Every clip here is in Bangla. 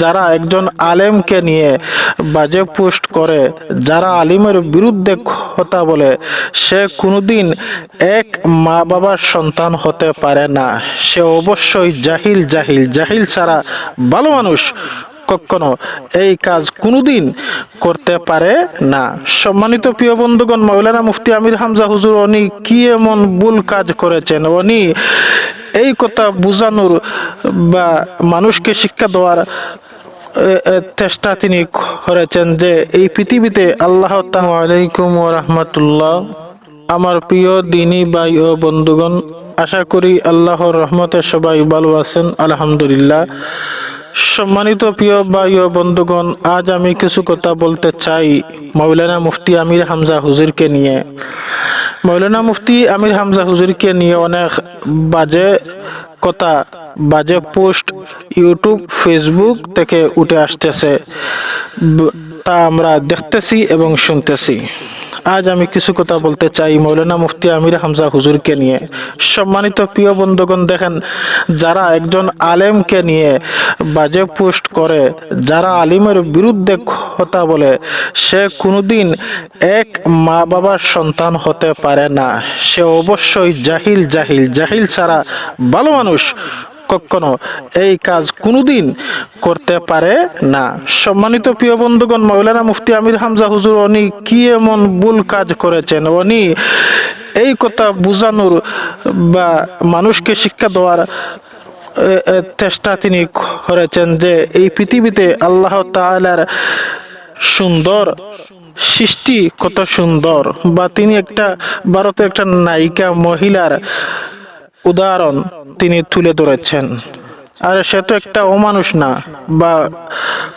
যারা একজন আলেমকে নিয়ে বাজে পোস্ট করে, যারা আলিমের বিরুদ্ধে কথা বলে, সে কোনোদিন এক মা বাবার সন্তান হতে পারে না। সে অবশ্যই জাহিল জাহিল জাহিল ছাড়া ভালো মানুষ কখনো এই কাজ কোনোদিন করতে পারে না। সম্মানিত প্রিয় বন্ধুগণ, মৌলানা মুফতি আমির হামজা হুজুর, উনি কি এমন ভুল কাজ করেছেন? উনি এই কথা বুঝানোর বা মানুষকে শিক্ষা দেওয়ার চেষ্টা তিনি করেছেন যে এই পৃথিবীতে আল্লাহ আলাইকুম রহমতুল্লাহ। আমার প্রিয় দিনী ভাই ও বন্ধুগণ, আশা করি আল্লাহর রহমতে সবাই ভালো আছেন, আলহামদুলিল্লাহ। সম্মানিত প্রিয় ভাই ও বন্ধুগণ, আজ আমি কিছু কথা বলতে চাই মৌলানা মুফতি আমির হামজা হুজুরকে নিয়ে। মৌলানা মুফতি আমির হামজা হুজুরকে নিয়ে অনেক বাজে কথা, বাজে পোস্ট ইউটিউব, ফেসবুক থেকে উঠে আসতেছে। তা আমরা দেখতেছি এবং শুনতেছি। আজ আমি কিছু কথা বলতে চাই মৌলানা মুফতি আমির হামজা হুজুরকে নিয়ে। সম্মানিত প্রিয় বন্ধুগণ, দেখেন, যারা একজন আলেমকে নিয়ে বাজে পোস্ট করে, যারা আলিমের বিরুদ্ধে কথা বলে, সে কোনোদিন এক মা বাবার সন্তান হতে পারে না। সে অবশ্যই জাহিল জাহিল জাহিল ছাড়া ভালো মানুষ কখনো এই কাজ কোনোদিন করতে পারে না। সম্মানিত প্রিয় বন্ধুগণ, মৌলানা মুফতি আমির হামজা হুজুর, উনি কি এমন ভুল কাজ করেছেন? উনি এই কথা বুঝানোর বা মানুষকে শিক্ষা দেওয়ার চেষ্টা তিনি করেছেন যে এই পৃথিবীতে আল্লাহ তাআলার সুন্দর সৃষ্টি কত সুন্দর। বা তিনি একটা ভারতের একটা নায়িকা, মহিলার উদাহরণ তিনি তুলে ধরেছেন। আর সে তো একটা অমানুষ না, বা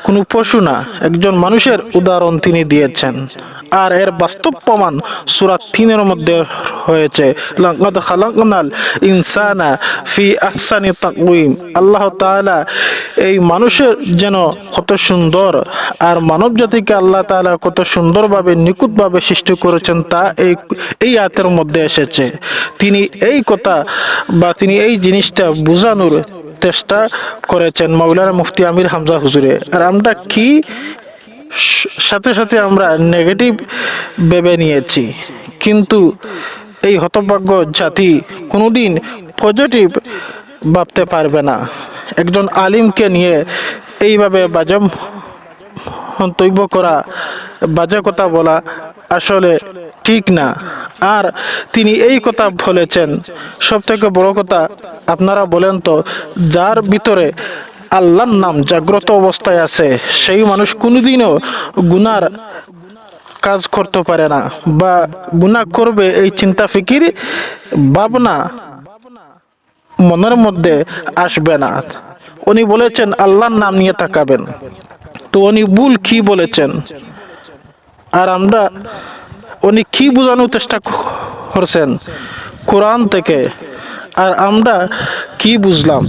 কোনো পশু না, একজন মানুষের উদাহরণ তিনি দিয়েছেন। আর এর বাস্তব প্রমাণ সুরাত তিনের মধ্যে হয়েছে। লাকাদ খালাকনাল ইনসানা ফি আহসানি তাকউইম আল্লাহ তাআলা এই মানুষের যেন কত সুন্দর আর মানব জাতিকে আল্লাহ তাআলা কত সুন্দরভাবে, নিখুঁতভাবে সৃষ্টি করেছেন তা এই এই আয়াতের মধ্যে এসেছে। তিনি এই কথা বা তিনি এই জিনিসটা বোঝানোর চেষ্টা করেছেন মাওলানা মুফতি আমির হামজা হুজুরে। আর আমরা কি সাথে সাথে আমরা নেগেটিভ ভেবে নিয়েছি। কিন্তু এই হতভাগ্য জাতি কোনোদিন পজিটিভ ভাবতে পারবে না। একজন আলিমকে নিয়ে এইভাবে বাজে মন্তব্য করা, বাজে কথা বলা আসলে ঠিক না। আর তিনি এই কথা বলেছেন সব থেকে বড় কথা আপনারা বলেন তো, যার ভিতরে আল্লাহর নাম জাগ্রত অবস্থায় আছে, সেই মানুষ কোনোদিনও গুনার কাজ করতে পারে না বা গুনাহ করবে এই চিন্তা ফিকির ভাবনা মনের মধ্যে আসবে না। উনি বলেছেন, আল্লাহর নাম নিয়ে তাকাবেন। তো উনি ভুল কি বলেছেন? আর আমরা উনি কি বোঝানোর চেষ্টা করছেন? কোরআন থেকে। আর আমরা কি বুঝলাম?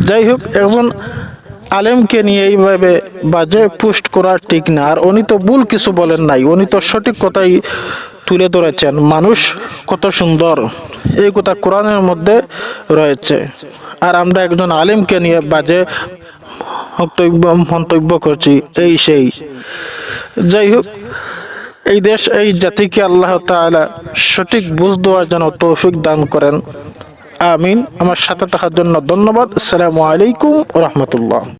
যাই হোক, এখন আলেমকে নিয়ে এইভাবে বাজে পোস্ট করা ঠিক না। আর উনি তো ভুল কিছু বলেন নাই। উনি তো সঠিক কথাই তুলে ধরেছেন। মানুষ কত সুন্দর। এই কথা কোরআনের মধ্যে রয়েছে। আর আমরা একজন আলেমকে নিয়ে বাজে মন্তব্য মন্তব্য করছি। এই সেই। যাই হোক, এই দেশ, এই জাতিকে আল্লাহ তাআলা সঠিক বুঝ দেওয়ার যেন তৌফিক দান করেন। আমিন। আমার সাথে থাকার জন্য ধন্যবাদ। আসসালামু আলাইকুম রহমতুল্লাহ।